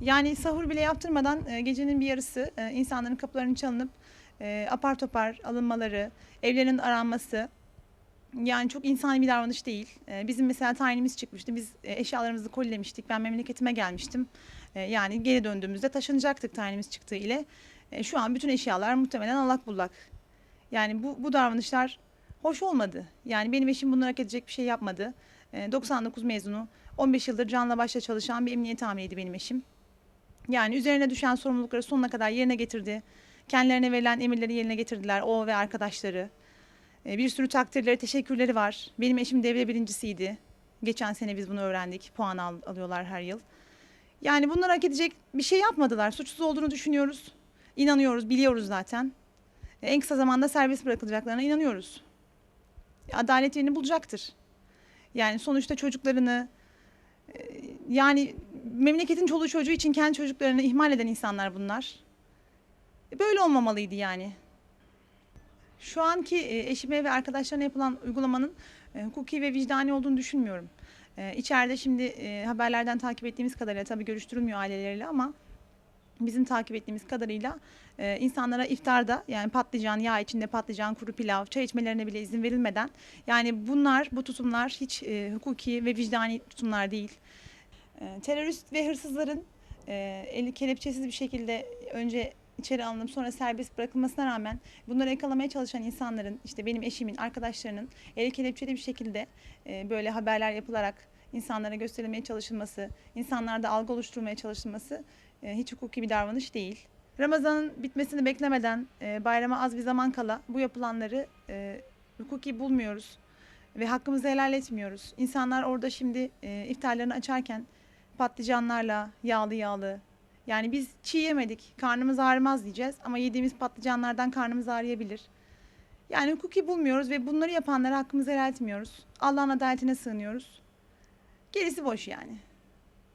Yani sahur bile yaptırmadan e, gecenin bir yarısı e, insanların kapılarının çalınıp e, apar topar alınmaları, evlerinin aranması yani çok insani bir davranış değil. E, bizim mesela tayinimiz çıkmıştı. Biz e, eşyalarımızı kolilemiştik. Ben memleketime gelmiştim. E, yani geri döndüğümüzde taşınacaktık tayinimiz çıktığı ile. E, şu an bütün eşyalar muhtemelen allak bullak. Yani bu, bu davranışlar hoş olmadı. Yani benim eşim bunları hak edecek bir şey yapmadı. E, 99 mezunu, 15 yıldır canla başla çalışan bir emniyet amiriydi benim eşim. Yani üzerine düşen sorumlulukları sonuna kadar yerine getirdi. Kendilerine verilen emirleri yerine getirdiler o ve arkadaşları. E, Bir sürü takdirleri, teşekkürleri var. Benim eşim devre birincisiydi. Geçen sene biz bunu öğrendik. Puan al- alıyorlar her yıl. Yani bunlar hak edecek bir şey yapmadılar. Suçsuz olduğunu düşünüyoruz. İnanıyoruz, biliyoruz zaten. E, En kısa zamanda serbest bırakılacaklarına inanıyoruz. Adalet yerini bulacaktır. Yani sonuçta çocuklarını e, yani memleketin çoluğu çocuğu için kendi çocuklarını ihmal eden insanlar bunlar. E, Böyle olmamalıydı yani. Şu anki e, eşime ve arkadaşlarına yapılan uygulamanın e, hukuki ve vicdani olduğunu düşünmüyorum. İçeride şimdi haberlerden takip ettiğimiz kadarıyla tabii görüştürülmüyor aileleriyle ama bizim takip ettiğimiz kadarıyla insanlara iftarda yani patlıcan, yağ içinde patlıcan, kuru pilav, çay içmelerine bile izin verilmeden yani bunlar, bu tutumlar hiç hukuki ve vicdani tutumlar değil. E, terörist ve hırsızların e, eli kelepçesiz bir şekilde önce içeri alınıp sonra serbest bırakılmasına rağmen bunları yakalamaya çalışan insanların işte benim eşimin arkadaşlarının eli kelepçeli bir şekilde e, böyle haberler yapılarak insanlara gösterilmeye çalışılması, insanlarda algı oluşturmaya çalışılması e, hiç hukuki bir davranış değil. Ramazan'ın bitmesini beklemeden bayrama az bir zaman kala bu yapılanları hukuki bulmuyoruz ve hakkımızı helal etmiyoruz. İnsanlar orada şimdi iftarlarını açarken patlıcanlarla yağlı yağlı yani biz çiğ yemedik karnımız ağrımaz diyeceğiz ama yediğimiz patlıcanlardan karnımız ağrıyabilir. Yani hukuki bulmuyoruz ve bunları yapanlara hakkımızı helal etmiyoruz. Allah'ın adaletine sığınıyoruz. Gerisi boş yani.